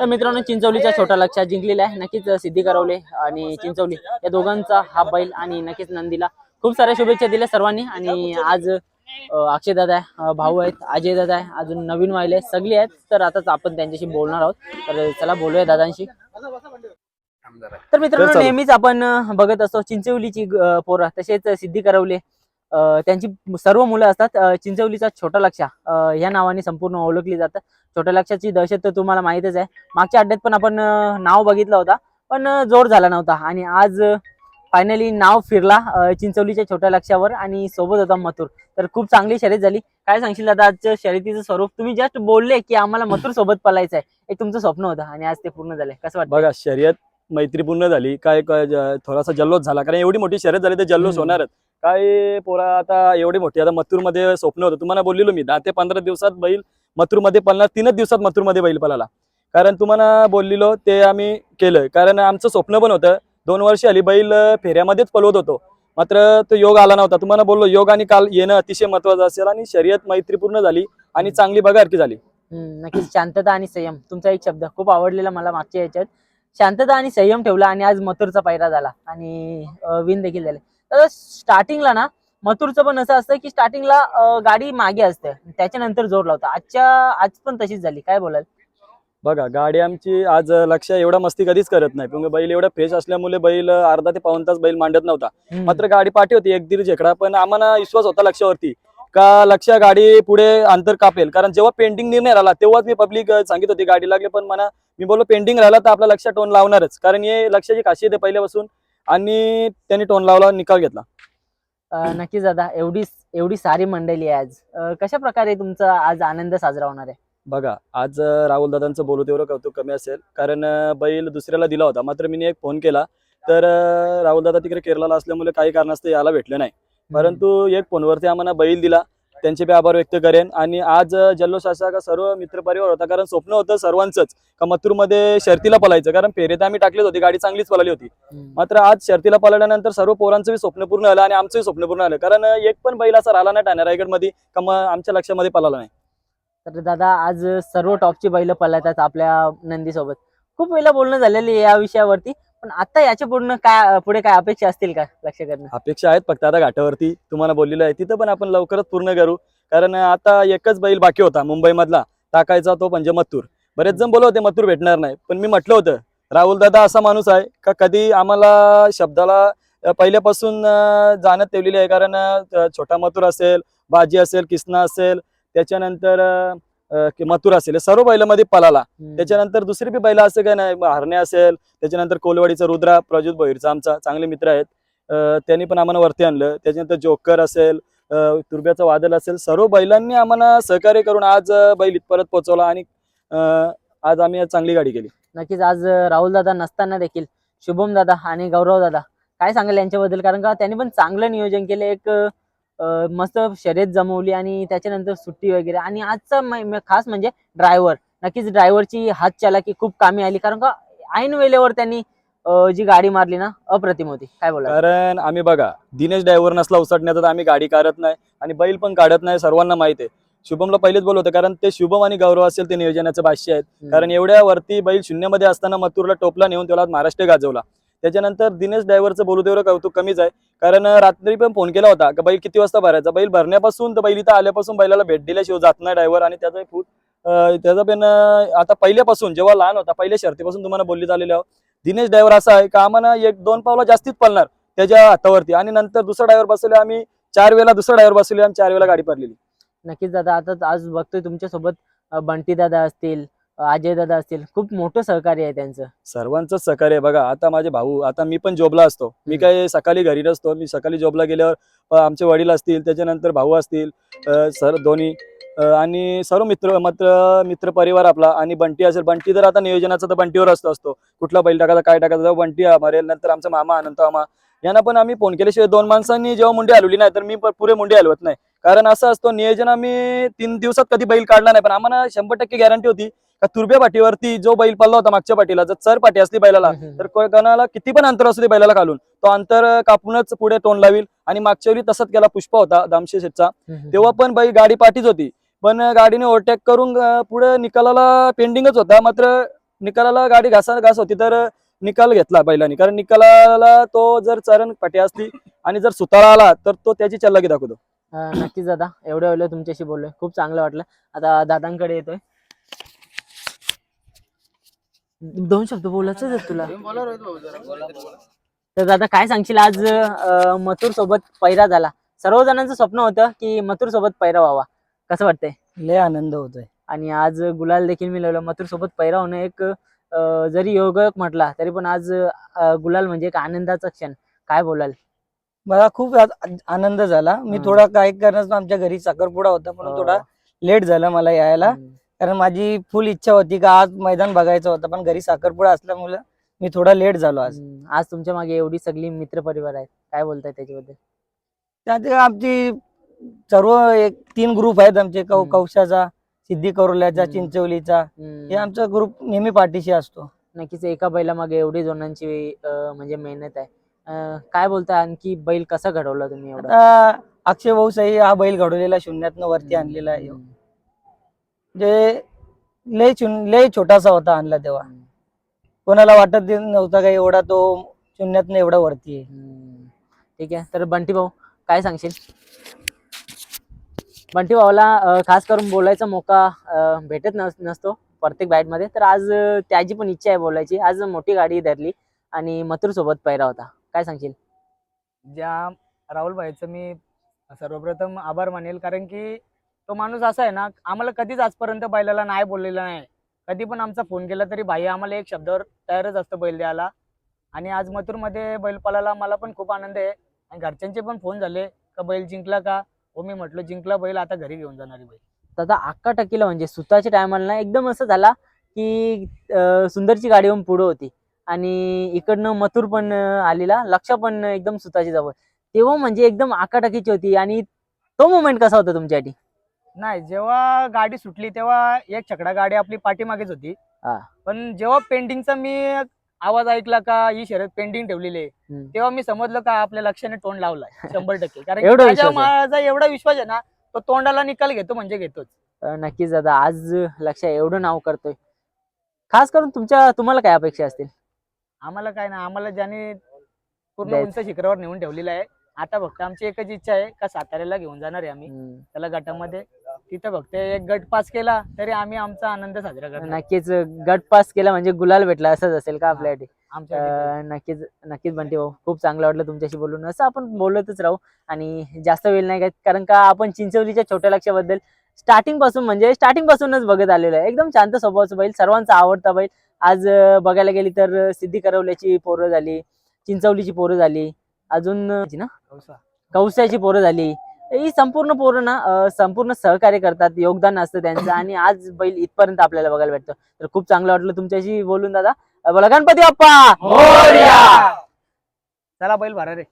तर मित्रांनो चिंचवलीचा छोटा लक्ष जिंकलेला आहे. नक्कीच सिद्धी करवले आणि चिंचवली या दोघांचा हा बैल आणि नक्कीच नंदीला खूप साऱ्या शुभेच्छा दिल्या सर्वांनी. आणि आज अक्षय दादा आहे भाऊ आहेत अजय दादा आहे अजून नवीन वाहिले सगळे आहेत. तर आताच आपण त्यांच्याशी बोलणार आहोत. तर चला बोलूया दादांशी. तर मित्रांनो. नेहमीच आपण बघत असतो चिंचवलीची पोरं. तसेच सिद्धी करवले त्यांची सर्व मुलं असतात. चिंचवलीचा छोटा लक्षा या नावाने संपूर्ण ओळखली जातात छोट्या लक्षाची दहशत तर तुम्हाला माहितच आहे. मागच्या अड्ड्यात पण आपण नाव बघितलं होता पण जोर झाला नव्हता. आणि आज फायनली नाव फिरला चिंचवलीच्या छोट्या लक्षावर आणि सोबत होता मथुर. तर खूप चांगली शर्यत झाली. काय सांगशील दादा आजच्या शर्यतीचं स्वरूप? तुम्ही जस्ट बोलले की आम्हाला मथुर सोबत पलायचं आहे एक तुमचं स्वप्न होतं आणि आज ते पूर्ण झालंय. कसं वाटतं बघा शर्यत मैत्रीपूर्ण झाली. काय थोडासा जल्लोष झाला. कारण एवढी मोठी शर्यत झाली तर जल्लोष. होणारच. काय पोरा आता एवढी मोठी. आता मथुरमध्ये स्वप्न होतं. तुम्हाला बोललेलो मी दहा ते पंधरा दिवसात बैल मथुरमध्ये पळणार तीनच दिवसात मथुरमध्ये बैल पळाला. कारण तुम्हाला बोललेलो ते आम्ही केलं कारण आमचं स्वप्न पण होतं दोन वर्ष आली बैल फेऱ्यामध्येच पळवत होतो. मात्र तो योग आला नव्हता. तुम्हाला बोललो योग आणि काल येणं अतिशय महत्वाचं असेल आणि शर्यत मैत्रीपूर्ण झाली आणि चांगली बघारकी झाली. नक्कीच. शांतता आणि संयम. तुमचा एक शब्द खूप आवडलेला मला मागच्या याच्यात. शांतता आणि संयम ठेवला आणि आज मथुरचा पायरा झाला. आणि विन देखील झाले. तर स्टार्टिंगला ना मथुरचं पण असं असतं की स्टार्टिंगला गाडी मागे असते. त्याच्यानंतर जोर लावतं. आजच्या आज पण तशीच झाली. काय बोलाल? बघा गाडी आमची आज लक्ष एवढा मस्ती कधीच करत नाही. पण बैल एवढा फ्रेश असल्यामुळे बैल अर्धा ते पाऊन तास बैल मांडत नव्हता. मात्र गाडी पाठी होती एक दीड झेकडा पण आम्हाला विश्वास होता लक्षावरती का लक्ष गाडी पुढे अंतर कापेल. कारण जेव्हा पेंटिंग निर्णय राहिला तेव्हाच मी पब्लिक सांगित होती गाडी लागली. पण मला मी बोललो पेंटिंग राहिला तर आपला लक्ष टोन लावणारच. कारण हे लक्षाची खासियत आहे पहिल्यापासून. आणि त्यांनी टोन लावला निकाल घेतला. अं, नक्कीच दादा एवढी एवढी सारी मंडळी आहे आज. अं, कशा प्रकारे तुमचा आज आनंद साजरा होणार आहे? बघा आज राहुल दादांचं बोलू तेवढं कौतुक कमी असेल. कारण अं, बैल दुसऱ्याला दिला होता. मात्र मी एक फोन केला. तर राहुल दादा तिकडे केरळला असल्यामुळे काही कारणास्तव यायला भेटले नाही. परंतु एक फोनवरती आम्हाला बैल दिला. त्यांचे बी आभार व्यक्त करेन. आणि आज जल्लोष असा का सर्व मित्रपरिवार होता कारण स्वप्न होतं सर्वांचंच का मथुरमध्ये शर्तीला पलायचं. कारण फेरे तर आम्ही टाकलीच होती गाडी चांगलीच पळाली होती. मात्र आज शर्तीला पळाल्यानंतर सर्व पोरांचं बी स्वप्न पूर्ण झालं आणि आमचंही स्वप्न पूर्ण झालं. कारण एक पण बैल असा राहिला नाही ठाणे रायगडमध्ये का मग आमच्या लक्षामध्ये पळाला नाही. तर दादा आज सर्व टॉपची बैल पळतात आपल्या नंदी सोबत खूप वेळेला बोलणं झालेली आहे या विषयावरती. पण आता याच्या पूर्ण काय पुढे काय अपेक्षा असतील का लक्ष करणं? अपेक्षा आहेत फक्त आता घाटावरती. तुम्हाला बोललेलं आहे तिथं पण आपण लवकरच पूर्ण करू. कारण आता एकच बैल बाकी होता मुंबईमधला टाकायचा तो म्हणजे मत्तूर बरेच जण बोलवते मत्तूर भेटणार नाही. पण मी म्हटलं होतं राहुल दादा असा माणूस आहे का कधी आम्हाला शब्दाला पहिल्यापासून जाणत ठेवलेली आहे. कारण छोटा मथुर असेल बाजी असेल किसना असेल त्याच्यानंतर की मथुर असेल सर्व बैलामध्ये पळाला हम्म. त्याच्यानंतर दुसरी बी बैल असं काय नाही हरणे असेल त्याच्यानंतर कोलवाडीचा रुद्रा प्रज्योत भोईरचा आमचा चांगले मित्र आहेत. त्यांनी पण आम्हाला वरती आणलं. त्याच्यानंतर जोकर असेल तुर्ब्याचा वादल असेल सर्व बैलांनी आम्हाला सहकार्य करून आज बैल इथपर्यंत पोहोचवला आणि आज आम्ही आज चांगली गाडी केली. नक्कीच आज राहुल दादा नसताना देखील शुभम दादा आणि गौरव दादा काय सांगाल यांच्याबद्दल? कारण का त्यांनी पण चांगलं नियोजन केलं. एक मस्त शर्यत जमवली आणि त्याच्यानंतर सुट्टी वगैरे. आणि आजचा खास म्हणजे ड्रायव्हर नक्कीच ड्रायव्हरची हात चालाकी खूप कामी आली. कारण का ऐन वेळेवर त्यांनी जी गाडी मारली ना अप्रतिम होती. काय बोला कारण आम्ही बघा दिनेश ड्रायव्हर नसला उसटण्यात तर आम्ही गाडी काढत नाही आणि बैल पण काढत नाही सर्वांना माहीत आहे. शुभमला पहिलेच बोलत होतं कारण ते शुभम आणि गौरव असेल ते नियोजनाचं भाष्य आहेत. कारण एवढ्या वरती बैल शून्यमध्ये असताना मथुरला टोपला नेऊन त्याला महाराष्ट्र गाजवला. त्याच्यानंतर दिनेश ड्रायव्हरचं बोलू तेवढं कौतुक कमीच आहे. कारण रात्री पण फोन केला होता का बैल किती वाजता भरायचा? बैल भरण्यापासून तर बैल इथं आल्यापासून बैलाला भेट दिल्याशिवाय जात नाही ड्रायव्हर आणि त्याचा फूट त्याचा पण आता पहिल्यापासून जेव्हा लहान होता पहिल्या शर्तीपासून तुम्हाला बोलली झालेली आहोत दिनेश ड्रायव्हर असा आहे का आम्हाला एक दोन पावला जास्तीच पळणार त्याच्या हातावरती आणि नंतर दुसरा ड्रायव्हर बसवले आम्ही चार वेळेला दुसरा ड्रायव्हर बसवले आणि चार वेळा गाडी पडलेली. नक्कीच दादा आता आज बघतोय तुमच्यासोबत बंटी दादा असतील अजय दादा असतील. खूप मोठं सहकार्य आहे त्यांचं. सर्वांचं सहकार्य आहे. बघा आता माझे भाऊ आता मी पण जॉबला असतो. मी काय सकाळी घरी नसतो. मी सकाळी जॉबला गेल्यावर आमचे वडील असतील त्याच्यानंतर भाऊ असतील सर दोन्ही आणि सर्व मित्र मित्र मित्र परिवार आपला. आणि बंटी असेल बंटी तर आता नियोजनाचा तर बंटीवर असतो असतो. कुठला बैल टाकायचा काय टाकायचा जेव्हा बंटी मरेल नंतर आमचा मामा अनंत मामा. यांना पण आम्ही फोन केल्याशिवाय दोन माणसांनी जेव्हा मुंडी हलवली नाही तर मी पुरे मुंडी हलवत नाही. कारण असं असतो नियोजन आम्ही तीन दिवसात कधी बैल काढला नाही पण आम्हाला शंभर टक्के गॅरंटी होती का तुरब्या पाठीवरती जो बैल पडला होता मागच्या पाठीला जर चर पाठी असली बैलाला तर कोणाला किती पण अंतर असू दे बैलाला घालून तो अंतर कापूनच पुढे तोंड लावील. आणि मागच्या वेळी तसंच केला पुष्पा होता दामशे शेठचा. तेव्हा पण बाई गाडी पाठीच होती. पण गाडीने ओव्हरटेक करून पुढे निकालाला पेंडिंगच होता. मात्र निकालाला गाडी घासा घास होती तर निकाल घेतला बैलांनी. कारण निकालाला तो जर चरण पाठी असली आणि जर सुतारा आला तर तो त्याची चल्लाकी दाखवतो. नक्कीच दादा. एवढ्या वेळेला तुमच्याशी बोललोय. खूप चांगलं वाटलं. आता दादांकडे येतोय. दोन शब्द बोलायचं आहे तुला. तर दादा काय सांगशील आज मथुर सोबत पैरा झाला? सर्व जणांचं स्वप्न होतं की मथुर सोबत पैरा व्हावा. कसं वाटतंय? लय आनंद होतोय. आणि आज गुलाल देखील मिळवलं. मथुर सोबत पैरा होणं एक अं, जरी योगायोग म्हटला तरी पण आज अं, गुलाल म्हणजे एक आनंदाचा क्षण. काय बोलाल? मला खूप आनंद झाला. मी हम्म. थोडा काय करण्यास आमच्या घरी साखरपुडा होता म्हणून थोडा लेट झाला मला यायला. हम्म. कारण माझी फुल इच्छा होती का आज मैदान बघायचं होतं पण घरी साखरपुडा असल्यामुळे मी थोडा लेट झालो आज. आज तुमच्या मागे एवढी सगळी मित्र परिवार आहेत काय बोलताय त्याच्याबद्दल त्यात आमची सर्व एक तीन ग्रुप आहेत आमचे कौ हम्म. कौशाचा सिद्धी करोल्याचा हम्म. चिंचवलीचा हम्म. हे आमचा ग्रुप नेहमी पाठीशी असतो नक्कीच एका बैलामागे एवढी जणांची अं, म्हणजे मेहनत आहे अं, काय बोलताय आणखी बैल कसा घडवला तुम्ही एवढा आता अक्षय भाऊ साई हा बैल घडवलेला शून्यातनं वरती आणलेला आहे. हम्म. जे लय शून- लय छोटासा होता आणला तेव्हा. कोणाला वाटत नव्हता का एवढा तो शून्यातनं एवढा वरती आहे. हम्म. ठीक आहे. तर बंटी भाऊ काय सांगशील? बंटी भाऊला अं, खास करून बोलायचा मोका अं, भेटत नस- नसतो प्रत्येक बाईटमध्ये तर आज अं, त्याची पण इच्छा आहे बोलायची. आज मोठी गाडी धरली आणि मथुर सोबत पैरा होता. काय सांगशील? ज्या राहुल भाईचं मी सर्वप्रथम आभार मानेल. कारण की तो माणूस असा आहे ना आम्हाला कधीच आजपर्यंत बैलाला नाही बोललेला नाही. कधी पण आमचा फोन केला तरी भाई आम्हाला एक शब्दावर तयारच असतं बैल द्यायला. आणि आज मथुरमध्ये बैल पळाला मला पण खूप आनंद आहे. आणि घरच्यांचे पण फोन झाले का बैल जिंकला का? हो मी म्हटलं जिंकला बैल आता घरी घेऊन जाणार बैल. दादा अक्का टक्कीला म्हणजे सुताच्या टायमाला ना एकदम असं झाला की सुंदरची गाडी येऊन पुढं होती. आणि इकडनं मथुर पण आलेला लक्ष पण एकदम सुताची जवळ तेव्हा म्हणजे एकदम आकाटाकीची होती आणि तो मोमेंट कसा होता तुमच्यासाठी? नाही जेव्हा गाडी सुटली तेव्हा एक छकडा गाडी आपली पाठीमागेच होती हा. पण जेव्हा पेंटिंगचा मी आवाज ऐकला का ही शर्यत पेंटिंग ठेवलेली आहे हम्म. तेव्हा मी समजलं का आपल्या लक्षाने तोंड लावलाय शंभर टक्के कारण की एवढा माझ्या- विश्वास आहे. माझा एवढा विश्वास आहे ना तो तोंडाला निकाल घेतो म्हणजे घेतोच अं, नक्कीच दादा आज लक्ष एवढं नाव करतोय खास करून तुमच्या तुम्हाला काय अपेक्षा असतील आम्हाला काय ना आम्हाला ज्याने पूर्ण द्यायचं. उंच शिखरावर नेऊन ठेवलेलं आहे आता फक्त आमची एकच इच्छा आहे का साताऱ्याला घेऊन जाणार आहे आम्ही हम्म. त्याला गटामध्ये तिथं फक्त एक गट पास केला तरी आम्ही आमचा आनंद साजरा करणार नक्कीच गट पास केला म्हणजे गुलाल भेटला असंच असेल का आपल्यासाठी? आमच्या अं, नक्कीच नक्कीच बंटी भाऊ खूप चांगलं वाटलं तुमच्याशी बोलून. असं आपण बोलतच राहू आणि जास्त वेळ नाही घेत कारण का आपण चिंचवलीच्या छोट्या लक्षाबद्दल स्टार्टिंगपासून म्हणजे स्टार्टिंग पासूनच बघत आलेलो आहे. एकदम शांत स्वभावाचा बैल सर्वांचा आवडता बैल. आज अं, बघायला गेली तर अं, सिद्धी करवल्याची पोरं झाली चिंचवलीची पोरं झाली अजून अं, ना? पोरं झाली. ही संपूर्ण पोरं ना अं, संपूर्ण सहकार्य करतात योगदान असतं त्यांचं आणि आज बैल इथपर्यंत आपल्याला बघायला भेटतं. तर खूप चांगलं वाटलं तुमच्याशी बोलून दादा. बोला गणपती बाप्पा! चला बैल भरा रे.